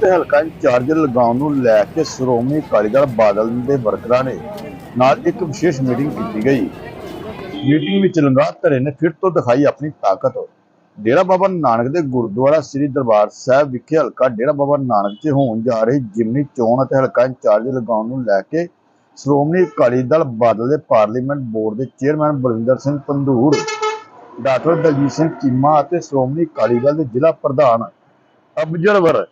ਤੇ ਹਲਕਾ ਇੰਚਾਰਜ ਲਗਾਉਣ ਨੂੰ ਲੈ ਕੇ ਸ਼੍ਰੋਮਣੀ ਅਕਾਲੀ ਦਲ ਬਾਦਲ ਦੇ ਵਰਕਰਾਂ ਨੇ ਨਾਲ ਇੱਕ ਵਿਸ਼ੇਸ਼ ਮੀਟਿੰਗ ਕੀਤੀ ਗਈ। ਮੀਟਿੰਗ ਵਿੱਚ ਲੰਗਾ ਧੜੇ ਨੇ ਫਿਰ ਤੋਂ ਦਿਖਾਈ ਆਪਣੀ ਤਾਕਤ। ਡੇਰਾ ਬਾਬਾ ਨਾਨਕ ਦੇ ਗੁਰਦੁਆਰਾ ਸ੍ਰੀ ਦਰਬਾਰ ਸਾਹਿਬ ਵਿਖੇ ਹਲਕਾ ਡੇਰਾ ਬਾਬਾ ਨਾਨਕ 'ਚ ਹੋਣ ਜਾ ਰਹੀ ਜਿਮਨੀ ਚੋਣ ਅਤੇ ਹਲਕਾ ਇੰਚਾਰਜ ਲਗਾਉਣ ਨੂੰ ਲੈ ਕੇ ਸ਼੍ਰੋਮਣੀ ਅਕਾਲੀ ਦਲ ਬਾਦਲ ਦੇ ਪਾਰਲੀਮੈਂਟ ਬੋਰਡ ਦੇ ਚੇਅਰਮੈਨ ਬਲਵਿੰਦਰ ਸਿੰਘ ਪੰਧੂਰ, ਡਾਕਟਰ ਦਲਜੀਤ ਸਿੰਘ ਚੀਮਾ ਅਤੇ ਸ਼੍ਰੋਮਣੀ ਅਕਾਲੀ ਦਲ ਦੇ ਜ਼ਿਲ੍ਹਾ ਪ੍ਰਧਾਨ ਅਬਜਰਵਰ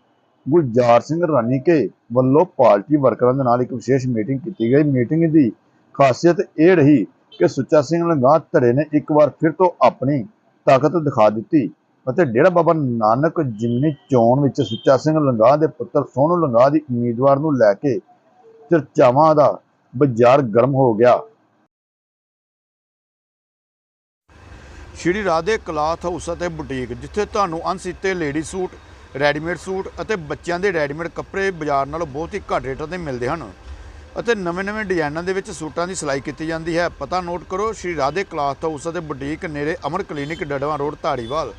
ਗੁਲਜ਼ਾਰ ਸਿੰਘ ਰਾਨੀਕੇ ਵੱਲੋਂ ਪਾਰਟੀ ਵਰਕਰਾਂ ਦੇ ਨਾਲ ਇੱਕ ਵਿਸ਼ੇਸ਼ ਮੀਟਿੰਗ ਕੀਤੀ ਗਈ। ਮੀਟਿੰਗ ਦੀ ਖਾਸੀਅਤ ਇਹ ਰਹੀ ਕਿ ਸੁੱਚਾ ਸਿੰਘ ਲੰਗਾ ਧੜੇ ਨੇ ਇੱਕ ਵਾਰ ਫਿਰ ਤੋਂ ਆਪਣੀ ਤਾਕਤ ਦਿਖਾ ਦਿੱਤੀ ਅਤੇ ਡੇਰਾ ਬਾਬਾ ਨਾਨਕ ਜਿਮਨੀ ਚੋਣ ਵਿੱਚ ਸੁੱਚਾ ਸਿੰਘ ਲੰਗਾ ਦੇ ਪੁੱਤਰ ਸੋਨੂ ਲੰਗਾ ਦੀ ਉਮੀਦਵਾਰ ਨੂੰ ਲੈ ਕੇ ਚਰਚਾਵਾਂ ਦਾ ਬਾਜ਼ਾਰ ਗਰਮ ਹੋ ਗਿਆ। ਸ਼੍ਰੀ ਰਾਧੇ ਕਲਾਥ ਹਾਊਸ ਅਤੇ ਬੁਟੀਕ, ਜਿੱਥੇ ਤੁਹਾਨੂੰ ਅਣਸੀਤੇ ਲੇਡੀ ਸੂਟ ਰੈਡੀਮੇਡ ਸੂਟ ਅਤੇ ਬੱਚਿਆਂ ਦੇ ਰੈਡੀਮੇਡ ਕੱਪੜੇ ਬਾਜ਼ਾਰ ਨਾਲੋਂ ਬਹੁਤ ਹੀ ਘੱਟ ਰੇਟਾਂ ਤੇ ਮਿਲਦੇ ਹਨ। ਅਤੇ ਨਵੇਂ-ਨਵੇਂ ਡਿਜ਼ਾਈਨਾਂ ਦੇ ਵਿੱਚ ਸੂਟਾਂ ਦੀ ਸਿਲਾਈ ਕੀਤੀ ਜਾਂਦੀ ਹੈ। ਪਤਾ ਨੋਟ ਕਰੋ, ਸ਼੍ਰੀ ਰਾਧੇ ਕਲਾਥ ਹਾਊਸ ਅਤੇ ਬੁਟੀਕ ਨੇੜੇ ਅਮਰ ਕਲੀਨਿਕ ਡੜਵਾ ਰੋਡ, ਧਾਰੀਵਾਲ।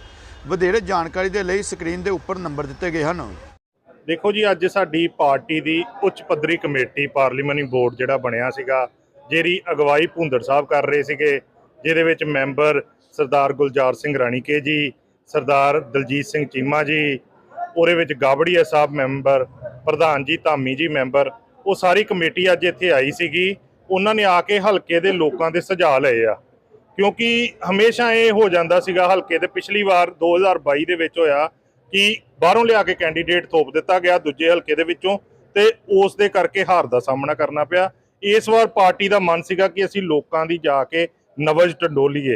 ਵਧੇਰੇ ਜਾਣਕਾਰੀ ਦੇ ਲਈ ਸਕਰੀਨ ਦੇ ਉੱਪਰ ਨੰਬਰ ਦਿੱਤੇ ਗਏ ਹਨ। ਦੇਖੋ ਜੀ, ਅੱਜ ਸਾਡੀ ਪਾਰਟੀ ਦੀ ਉੱਚ ਪੱਧਰੀ ਕਮੇਟੀ ਪਾਰਲੀਮੈਂਟਰੀ ਬੋਰਡ ਜਿਹੜਾ ਬਣਿਆ ਸੀਗਾ ਜਿਹਦੀ ਅਗਵਾਈ ਭੁੰਦੜ ਸਾਹਿਬ ਕਰ ਰਹੇ ਸੀਗੇ, ਜਿਹਦੇ ਵਿੱਚ ਮੈਂਬਰ ਸਰਦਾਰ ਗੁਲਜ਼ਾਰ ਸਿੰਘ ਰਾਣੀਕੇ ਜੀ, ਸਰਦਾਰ ਦਲਜੀਤ ਸਿੰਘ ਚੀਮਾ ਜੀ ਉਹਦੇ ਵਿੱਚ ਗਾਬੜੀਆ ਸਾਹਿਬ ਮੈਂਬਰ, ਪ੍ਰਧਾਨ ਜੀ, ਧਾਮੀ ਜੀ ਮੈਂਬਰ, ਉਹ ਸਾਰੀ ਕਮੇਟੀ ਅੱਜ ਇੱਥੇ ਆਈ ਸੀਗੀ। ਉਹਨਾਂ ਨੇ ਆ ਕੇ ਹਲਕੇ ਦੇ ਲੋਕਾਂ ਦੇ ਸੁਝਾਅ ਲਏ ਆ। ਕਿਉਂਕਿ ਹਮੇਸ਼ਾ ਇਹ ਹੋ ਜਾਂਦਾ ਸੀਗਾ ਹਲਕੇ ਦੇ ਪਿਛਲੀ ਵਾਰ 2022 ਦੇ ਵਿੱਚ ਹੋਇਆ ਕਿ ਬਾਹਰੋਂ ਲਿਆ ਕੇ ਕੈਂਡੀਡੇਟ ਥੋਪ ਦਿੱਤਾ ਗਿਆ ਦੂਜੇ ਹਲਕੇ ਦੇ ਵਿੱਚੋਂ ਤੇ ਉਸ ਦੇ ਕਰਕੇ ਹਾਰ ਦਾ ਸਾਹਮਣਾ ਕਰਨਾ ਪਿਆ। ਇਸ ਵਾਰ ਪਾਰਟੀ ਦਾ ਮਨ ਸੀਗਾ ਕਿ ਅਸੀਂ ਲੋਕਾਂ ਦੀ ਜਾ ਕੇ ਨਵਜ ਟੰਡੋਲੀਏ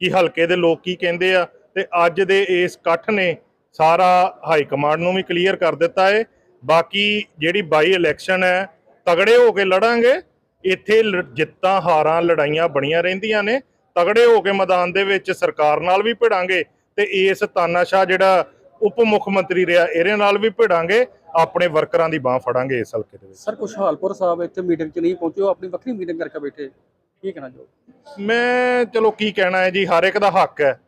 ਕਿ ਹਲਕੇ ਦੇ ਲੋਕ ਕੀ ਕਹਿੰਦੇ ਆ ਤੇ ਅੱਜ ਦੇ ਇਸ ਇਕੱਠ ਨੇ ਸਾਰਾ ਹਾਈ ਕਮਾਂਡ ਨੂੰ ਵੀ ਕਲੀਅਰ ਕਰ ਦਿੱਤਾ ਹੈ ਬਾਕੀ ਜਿਹੜੀ ਬਾਈ ਇਲੈਕਸ਼ਨ ਹੈ ਤਗੜੇ ਹੋ ਕੇ ਲੜਾਂਗੇ। ਇੱਥੇ ਜਿੱਤਾਂ ਹਾਰਾਂ ਲੜਾਈਆਂ ਬਣੀਆਂ ਰਹਿੰਦੀਆਂ ਨੇ। ਤਗੜੇ ਹੋ ਕੇ ਮੈਦਾਨ ਦੇ ਵਿੱਚ ਸਰਕਾਰ ਨਾਲ ਵੀ ਭਿੜਾਂਗੇ ਤੇ ਇਸ ਤਾਨਾਸ਼ਾਹ ਜਿਹੜਾ ਉਪ ਮੁੱਖ ਮੰਤਰੀ ਰਿਹਾ ਇਹਦੇ ਨਾਲ ਵੀ ਭਿੜਾਂਗੇ। ਆਪਣੇ ਵਰਕਰਾਂ ਦੀ ਬਾਹ ਫੜਾਂਗੇ ਇਸ ਹਲਕੇ ਦੇ ਵਿੱਚ। ਸਰ ਖੁਸ਼ਹਾਲਪੁਰ ਸਾਹਿਬ ਇੱਥੇ ਮੀਟਿੰਗ 'ਚ ਨਹੀਂ ਪਹੁੰਚੇ ਉਹ ਆਪਣੀ ਵੱਖਰੀ ਮੀਟਿੰਗ ਕਰਕੇ ਬੈਠੇ। ਕੀ ਕਹਿਣਾ ਜੋ ਮੈਂ ਚਲੋ ਕੀ ਕਹਿਣਾ ਹੈ ਜੀ ਹਰ ਇੱਕ ਦਾ ਹੱਕ ਹੈ।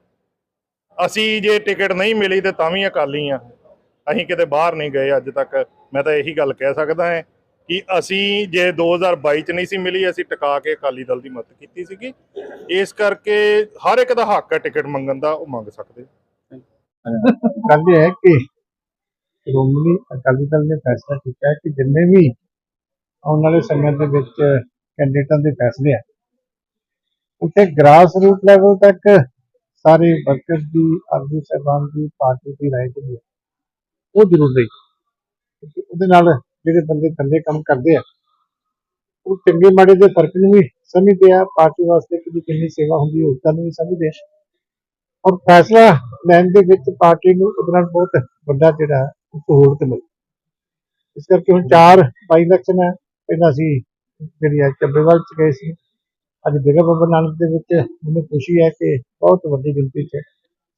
ਅਸੀਂ ਜੇ ਟਿਕਟ ਨਹੀਂ ਮਿਲੀ ਤੇ ਤਾਂ ਵੀ ਅਕਾਲੀ ਆ। ਅਸੀਂ ਕਿਤੇ ਬਾਹਰ ਨਹੀਂ ਗਏ ਅੱਜ ਤੱਕ। ਮੈਂ ਤਾਂ ਇਹੀ ਗੱਲ ਕਹਿ ਸਕਦਾ ਹਾਂ ਕਿ ਅਸੀਂ ਜੇ 2022 ਚ ਨਹੀਂ ਸੀ ਮਿਲੀ, ਅਸੀਂ ਟਿਕਾ ਕੇ ਅਕਾਲੀ ਦਲ ਦੀ ਮਦਦ ਕੀਤੀ ਸੀਗੀ। ਇਸ ਕਰਕੇ ਹਰ ਇੱਕ ਦਾ ਹੱਕ ਹੈ ਟਿਕਟ ਮੰਗਣ ਦਾ, ਉਹ ਮੰਗ ਸਕਦੇ ਗੱਲ ਹੈ ਕਿ ਸ਼੍ਰੋਮਣੀ ਅਕਾਲੀ ਦਲ ਨੇ ਫੈਸਲਾ ਕੀਤਾ ਹੈ ਕਿ ਜਿੰਨੇ ਵੀ ਆਉਣ ਵਾਲੇ ਸਮੇਂ ਦੇ ਵਿੱਚ ਕੈਂਡੀਡੇਟਾਂ ਦੇ ਫੈਸਲੇ ਆ। ਉੱਤੇ ਗ੍ਰਾਸ ਰੂਟ ਲੈਵਲ ਤੱਕ ਸਾਰੇ ਵਰਕਰ ਦੀ ਆਗੂ ਸਾਹਿਬਾਨ ਦੀ, ਪਾਰਟੀ ਦੀ ਰਾਏ ਜਿਹੜੀ ਹੈ, ਉਹ ਜ਼ਰੂਰ ਰਹੀ ਉਹਦੇ ਨਾਲ ਜਿਹੜੇ ਬੰਦੇ ਥੱਲੇ ਕੰਮ ਕਰਦੇ ਆ, ਉਹ ਚੰਗੇ ਮਾੜੇ ਦੇ ਫ਼ਰਕ ਨੂੰ ਵੀ ਸਮਝਦੇ ਆ, ਪਾਰਟੀ ਵਾਸਤੇ ਕਿੰਨੀ ਕਿੰਨੀ ਸੇਵਾ ਹੁੰਦੀ ਹੈ ਉਸਦਾ ਨੂੰ ਵੀ ਸਮਝਦੇ ਔਰ ਫੈਸਲਾ ਲੈਣ ਦੇ ਵਿੱਚ ਪਾਰਟੀ ਨੂੰ ਉਹਦੇ ਨਾਲ ਬਹੁਤ ਵੱਡਾ ਜਿਹੜਾ ਸਹੂਲਤ ਮਿਲੀ। ਇਸ ਕਰਕੇ ਹੁਣ ਚਾਰ ਬਾਈ ਇਲੈਕਸ਼ਨ ਹੈ ਪਹਿਲਾਂ ਅਸੀਂ ਜਿਹੜੀ ਹੈ ਚੱਬੇਵਾਲ ਚ ਗਏ ਸੀ ਅੱਜ ਡੇਰਾ ਬਾਬਾ ਨਾਨਕ ਦੇ ਵਿੱਚ ਮੈਨੂੰ ਖੁਸ਼ੀ ਹੈ ਕਿ ਬਹੁਤ ਵੱਡੀ ਗਿਣਤੀ 'ਚ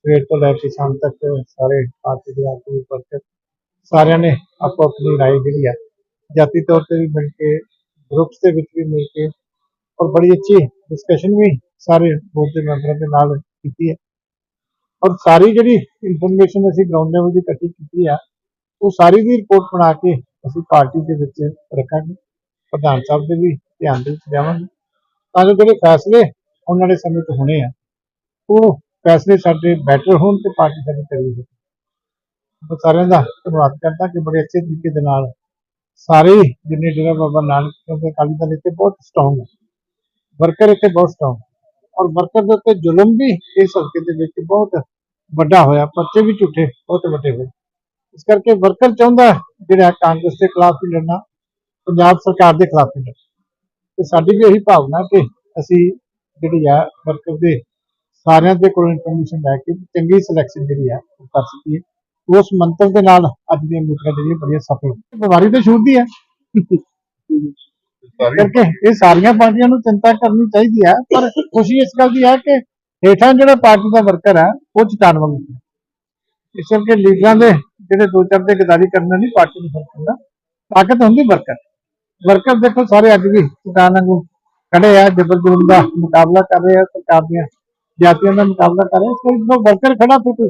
ਸਵੇਰ ਤੋਂ ਲੈ ਕੇ ਸ਼ਾਮ ਤੱਕ ਸਾਰੇ ਪਾਰਟੀ ਦੇ ਆਗੂ ਵਰਕਰ ਸਾਰਿਆਂ ਨੇ ਆਪੋ ਆਪਣੀ رائے ਜਿਹੜੀ ਹੈ ਜਾਤੀ ਤੌਰ ਤੇ ਵੀ ਮਿਲ ਕੇ ਗਰੁੱਪਸ ਦੇ ਵਿੱਚ ਵੀ ਮਿਲ ਕੇ ਔਰ ਬੜੀ ਅੱਛੀ ਡਿਸਕਸ਼ਨ ਵੀ ਸਾਰੇ ਬੋਰਡ ਦੇ ਮੈਂਬਰਾਂ ਦੇ ਨਾਲ ਕੀਤੀ ਹੈ ਔਰ ਸਾਰੀ ਜਿਹੜੀ ਇਨਫੋਰਮੇਸ਼ਨ ਅਸੀਂ ਗਰਾਊਂਡ ਲੈਵਲ ਦੀ ਇਕੱਠੀ ਕੀਤੀ ਆ ਉਹ ਸਾਰੀ ਦੀ ਰਿਪੋਰਟ ਬਣਾ ਕੇ ਅਸੀਂ ਪਾਰਟੀ ਦੇ ਵਿੱਚ ਰੱਖਾਂਗੇ ਪ੍ਰਧਾਨ ਸਾਹਿਬ ਦੇ ਵੀ ਧਿਆਨ ਦੇ ਵਿੱਚ ਲਿਆਵਾਂਗੇ ਤਾਂ ਜੋ ਜਿਹੜੇ ਫੈਸਲੇ ਉਹਨਾਂ ਦੇ ਸਮੇਂ 'ਚ ਹੋਣੇ ਆ, ਉਹ ਫੈਸਲੇ ਸਾਡੇ ਬੈਟਰ ਹੋਣ ਤੇ ਪਾਰਟੀ ਸਾਡੇ ਤਗੜੀ ਹੋਵੇ ਮੈਂ ਸਾਰਿਆਂ ਦਾ ਧੰਨਵਾਦ ਕਰਦਾ ਕਿ ਬੜੇ ਅੱਛੇ ਤਰੀਕੇ ਦੇ ਨਾਲ ਸਾਰੇ ਜਿੰਨੇ ਡੇਰਾ ਬਾਬਾ ਨਾਨਕ ਕਿਉਂਕਿ ਅਕਾਲੀ ਦਲ ਇੱਥੇ ਬਹੁਤ ਸਟਰੋਂਗ ਹੈ ਵਰਕਰ ਇੱਥੇ ਬਹੁਤ ਸਟਰੋਂਗ ਔਰ ਵਰਕਰ ਦੇ ਉੱਤੇ ਜ਼ੁਲਮ ਵੀ ਇਸ ਹਲਕੇ ਦੇ ਵਿੱਚ ਬਹੁਤ ਵੱਡਾ ਹੋਇਆ, ਪਰਚੇ ਵੀ ਝੂਠੇ, ਬਹੁਤ ਵੱਡੇ ਹੋਏ। ਇਸ ਕਰਕੇ ਵਰਕਰ ਚਾਹੁੰਦਾ ਜਿਹੜਾ ਕਾਂਗਰਸ ਦੇ ਖਿਲਾਫ ਵੀ ਲੜਨਾ, ਪੰਜਾਬ ਸਰਕਾਰ ਦੇ ਖਿਲਾਫ ਵੀ ਲੜਨਾ। ਤੇ ਸਾਡੀ ਵੀ ਇਹੀ ਭਾਵਨਾ ਕਿ ਅਸੀਂ ਜਿਹੜੀ ਆ ਵਰਕਰ ਦੇ ਸਾਰਿਆਂ ਦੇ ਕੋਲ ਇਨਫੋਰਮੇਸ਼ਨ ਲੈ ਕੇ ਚੰਗੀ ਸਿਲੈਕਸ਼ਨ ਜਿਹੜੀ ਆ ਉਹ ਕਰ ਸਕੀਏ। ਉਸ ਮੰਤਵ ਦੇ ਨਾਲ ਅੱਜ ਦੀਆਂ ਮੀਟਿੰਗਾਂ ਜਿਹੜੀਆਂ ਬੜੀਆਂ ਸਫਲ ਬਿਮਾਰੀ ਤਾਂ ਛੂਟਦੀ ਹੈ ਕਰਕੇ ਇਹ ਸਾਰੀਆਂ ਪਾਰਟੀਆਂ ਨੂੰ ਚਿੰਤਾ ਕਰਨੀ ਚਾਹੀਦੀ ਹੈ ਪਰ ਖੁਸ਼ੀ ਇਸ ਗੱਲ ਦੀ ਹੈ ਕਿ ਹੇਠਾਂ ਜਿਹੜਾ ਪਾਰਟੀ ਦਾ ਵਰਕਰ ਹੈ ਉਹ ਚਟਾਨ ਵਾਂਗੂ ਇਸ ਕਰਕੇ ਲੀਡਰਾਂ ਦੇ ਜਿਹੜੇ ਦੋ ਚਾਰ ਦੇ ਗਦਾਰੀ ਕਰਨਾ ਨਹੀਂ ਪਾਰਟੀ ਨੂੰ ਫ਼ਰਕ ਪੈਂਦਾ। ਤਾਕਤ ਹੁੰਦੀ ਵਰਕਰ ਵਰਕਰ ਦੇਖੋ ਸਾਰੇ ਅੱਜ ਵੀ ਚਟਾਨ ਵਾਂਗੂ ਖੜੇ ਆ ਜਬਰ ਜ਼ੁਲਮ ਦਾ ਮੁਕਾਬਲਾ ਕਰ ਰਹੇ ਆ, ਸਰਕਾਰ ਦੀਆਂ ਜਾਤੀਆਂ ਦਾ ਮੁਕਾਬਲਾ ਕਰ ਰਹੇ ਆ, ਇਸ ਵਰਕਰ ਖੜਾ ਫਿਰ ਕੋਈ